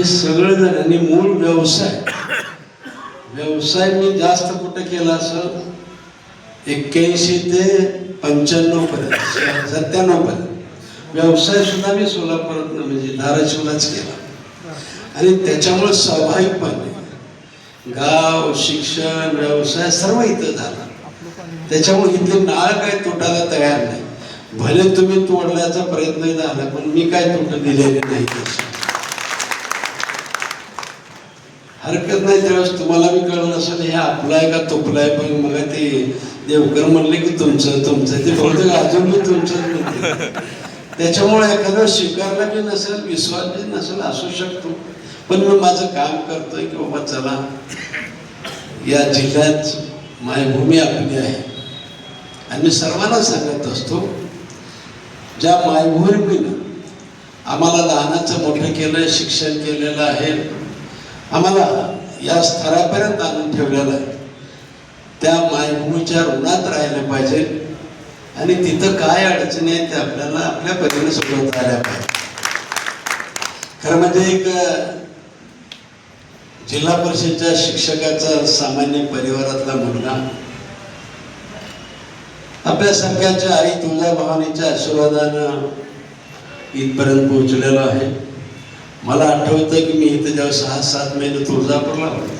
हे सगळं जण आणि मूळ व्यवसाय. व्यवसाय मी जास्त कुठं केला असं? एक्क्याऐंशी ते पंच्याण्णव पर्यंत सत्त्याण्णव पर्यंत. व्यवसाय सुद्धा मी सोलापूरात म्हणजे धाराशिवलाच केला. आणि त्याच्यामुळे स्वाभाविकपणे गाव शिक्षण व्यवसाय सर्व इथं झाला. त्याच्यामुळे इथले नाळ काय तुटायला तयार नाही. भले तुम्ही तोडण्याचा प्रयत्न झाला पण मी काय तुट दिलेले नाही त्याची हरकत नाही त्यावेळेस तुम्हाला मी कळलं असेल हे आपलं आहे का तुपलं आहे पण मग ते देवकर म्हणले की तुमचं तुमचं ते बहुतेक अजून मी तुमचं त्याच्यामुळे एखादं स्वीकारला बी नसेल विश्वास बी नसेल असू शकतो. पण मी माझं काम करतोय की बाबा चला या जिल्ह्यात मायभूमी आपली आहे. आणि मी सर्वांना सांगत असतो ज्या मायभूमीनं आम्हाला लहानाचं मोठं केलं शिक्षण केलेलं आहे आम्हाला या स्तरापर्यंत आणून ठेवलेलं आहे त्या मायभूमीच्या ऋणात राहिलं पाहिजे. आणि तिथं काय अडचणी आहेत ते आपल्याला आपल्या परीने सोडवता आल्या पाहिजे. खरं म्हणजे एक जिल्हा परिषदच्या शिक्षकाचा सामान्य परिवारातला मुलगा आपल्या संख्याच्या आई तुळजाभवानीच्या आशीर्वादानं इथपर्यंत पोहोचलेलो आहे. मला आठवतं की मी इथं जेव्हा सहा सात महिने तुळजापूरला होतो.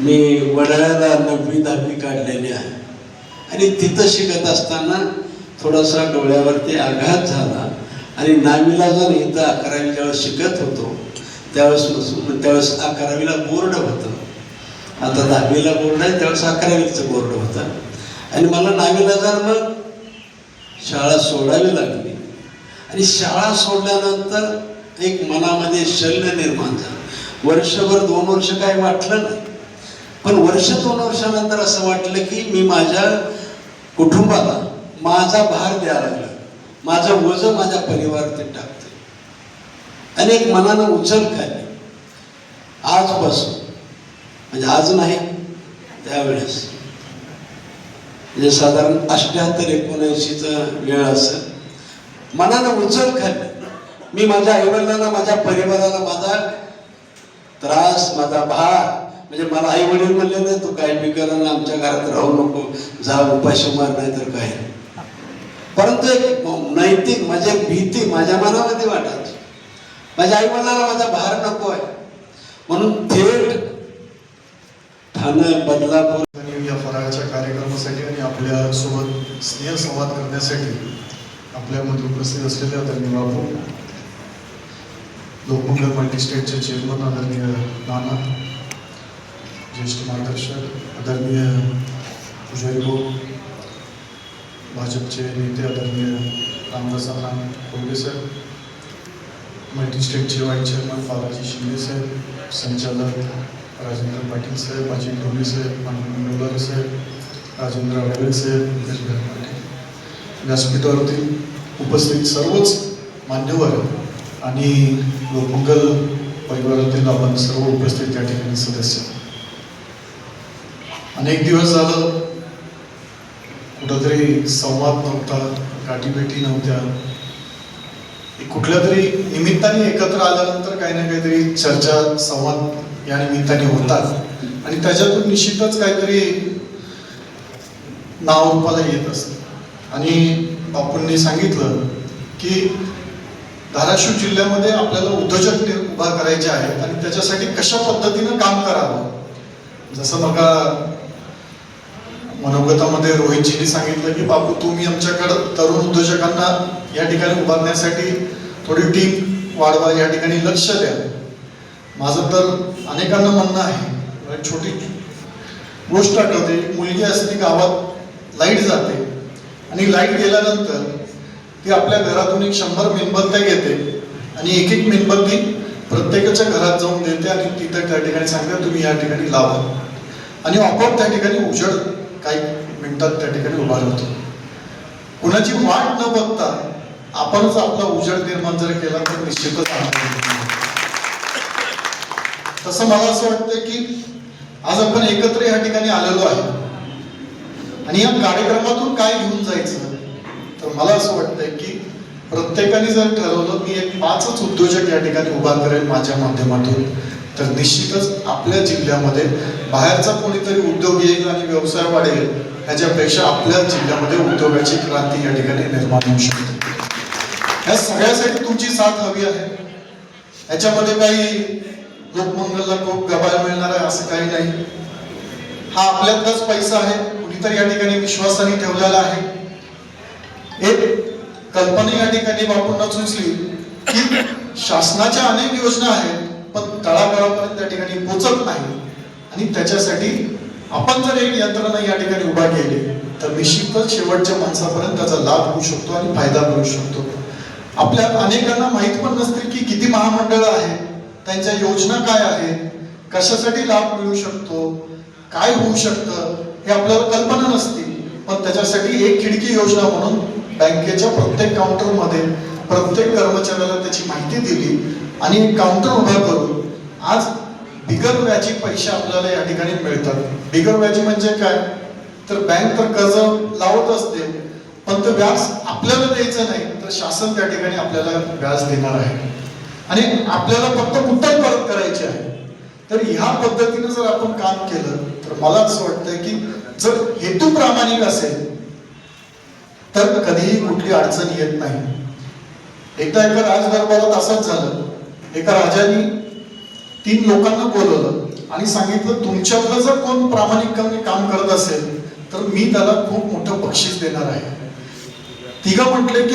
मी वडाळ्याला नववी दहावी काढलेली आहे. आणि तिथं शिकत असताना थोडासा डोळ्यावरती आघात झाला. आणि नावीलाजाने इथं अकरावी ज्यावेळेस शिकत होतो त्यावेळेस त्यावेळेस अकरावीला बोर्ड होतं. आता दहावीला बोर्ड आहे त्यावेळेस अकरावीचं बोर्ड होतं. आणि मला नावीलाजानं शाळा सोडावी लागली. आणि शाळा सोडल्यानंतर एक मनामध्ये शल्य निर्माण झालं. वर्षभर दोन वर्ष काय वाटलं नाही. पण वर्ष दोन वर्षानंतर असं वाटलं की मी माझ्या कुटुंबाला माझा भार द्यायला लागला. माझं वज माझ्या परिवारात टाकते. आणि एक मनानं उचल खाली आजपासून म्हणजे आज नाही त्यावेळेस. म्हणजे साधारण अष्ट्याहत्तर एकोणऐंशीचा वेळ असं मनानं उचल खाली मी माझ्या आईवडिलांना माझ्या परिवाराला माझा त्रास माझा भार म्हणजे मला आई वडील म्हणले नाही तू काय बी आमच्या घरात राहू नको जा उपाशी मार नाही तर काय परंतु एक नैतिक माझी एक भीती माझ्या मनामध्ये वाटायची. माझ्या आई वडिलांना माझा भार नको आहे. म्हणून थेट ठाणे बदलापूर या फराळाच्या कार्यक्रमासाठी आणि आपल्यासोबत स्नेहसंवाद करण्यासाठी आपल्यामध्ये उपस्थित असलेल्या धन्यवाद. बापू लोकमंगल मल्टी स्टेटचे चेअरमन आदरणीय नाना ज्येष्ठ मार्गदर्शक आदरणीय पुजारी भाऊ भाजपचे नेते आदरणीय रामदास राम साहेब सर मल्टी स्टेटचे वाईस चेअरमन बालाजी शिंदे साहेब संचालक राजेंद्र पाटील साहेब अजित ढोले साहेब मनोहर साहेब राजेंद्र अडगळे साहेब निलेश पाटील. व्यासपीठावरती उपस्थित सर्वच मान्यवर आणि लोकमंगल परिवारातील आपण सर्व उपस्थित त्या ठिकाणी सदस्य. अनेक दिवस झालं कुठंतरी संवाद नव्हता गाठीभेटी नव्हत्या. कुठल्या तरी निमित्ताने एकत्र आल्यानंतर काही ना काहीतरी चर्चा संवाद या निमित्ताने होतात. आणि त्याच्यातून निश्चितच काहीतरी नाव रूपाला येत असतं. आणि बापूंनी सांगितलं की धाराशिव जिल्ह्यामध्ये आपल्याला उद्योजक उभा करायचे आहेत आणि त्याच्यासाठी कशा पद्धतीनं काम करावं? जसं मग मनोगतामध्ये रोहितजींनी सांगितलं की बापू तुम्ही आमच्याकडं तरुण उद्योजकांना या ठिकाणी उभारण्यासाठी थोडी टीम वाढवा या ठिकाणी लक्ष द्या. माझं तर अनेकांना म्हणणं आहे एक छोटी गोष्ट आठवते. मुलगी असते गावात लाइट जाते. आणि लाइट गेल्यानंतर ती आपल्या घरातून एक शंभर मेणबत्त्या घेते आणि एक एक मेणबत्ती प्रत्येकाच्या घरात जाऊन देते आणि तिथं त्या ठिकाणी सांगते तुम्ही या ठिकाणी लावा. आणि आपोआप त्या ठिकाणी उजड काही मिनिटात त्या ठिकाणी उभा राहतो. कुणाची वाट न बघता आपणच आपला उजड निर्माण जर केला तर निश्चितच तसं मला असं वाटतं की आज आपण एकत्र या ठिकाणी आलेलो आहे. आणि या कार्यक्रमातून काय घेऊन जायचं? तर मला असं वाटतंय की प्रत्येकाने जर ठरवलं मी एक पाचच उद्योजक या ठिकाणी उभा करेल माझ्या माध्यमातून तर निश्चितच आपल्या जिल्ह्यामध्ये बाहेरचा कोणीतरी उद्योग येईल आणि व्यवसाय वाढेल ह्याच्यापेक्षा आपल्या जिल्ह्यामध्ये उद्योगाची क्रांती या ठिकाणी निर्माण होऊ शकते. ह्या सगळ्यासाठी तुमची साथ हवी आहे. याच्यामध्ये काही लोकमंगलला खूप गबाळ मिळणार आहे असं काही नाही. हा आपल्यातलाच पैसा आहे. कुणीतरी या ठिकाणी विश्वासाने ठेवलेला आहे. एक कल्पना या ठिकाणी बापूंना सुचली की शासनाच्या अनेक योजना आहेत पण तळागाळापर्यंत त्या ठिकाणी पोचत नाही. आणि त्याच्यासाठी आपण जर एक यंत्रणा या ठिकाणी उभा केली तर निश्चितच शेवटच्या माणसापर्यंत त्याचा लाभ होऊ शकतो आणि फायदा मिळू शकतो. आपल्या अनेकांना माहीत पण नसते की किती महामंडळ आहेत त्यांच्या योजना काय आहेत कशासाठी लाभ मिळू शकतो काय होऊ शकतं हे आपल्याला कल्पना नसती पण त्याच्यासाठी एक खिडकी योजना म्हणून बँकेच्या प्रत्येक काउंटरमध्ये प्रत्येक कर्मचाऱ्याला त्याची माहिती दिली आणि एक काउंटर उभा करून आज बिगर व्याजी पैसे आपल्याला या ठिकाणी मिळतात. बिगर व्याजी म्हणजे काय? तर बँक तर कर्ज लावत असते पण ते व्याज आपल्याला द्यायचं नाही तर शासन त्या ठिकाणी आपल्याला व्याज देणार आहे. आणि आपल्याला फक्त मुद्दल परत करायची आहे. तर ह्या पद्धतीने जर आपण काम केलं तर मला असं वाटतं की जर हेतू प्रामाणिक असेल तर कधीही कुठली अडचण येत नाही. एकदा एका राजदरबारात असंच झालं. एका राजाने तीन लोकांना बोलवलं आणि सांगितलं तुमच्यातलं जर कोण प्रामाणिकपणे काम करत असेल तर मी त्याला खूप मोठं बक्षीस देणार आहे. तिघं म्हटले की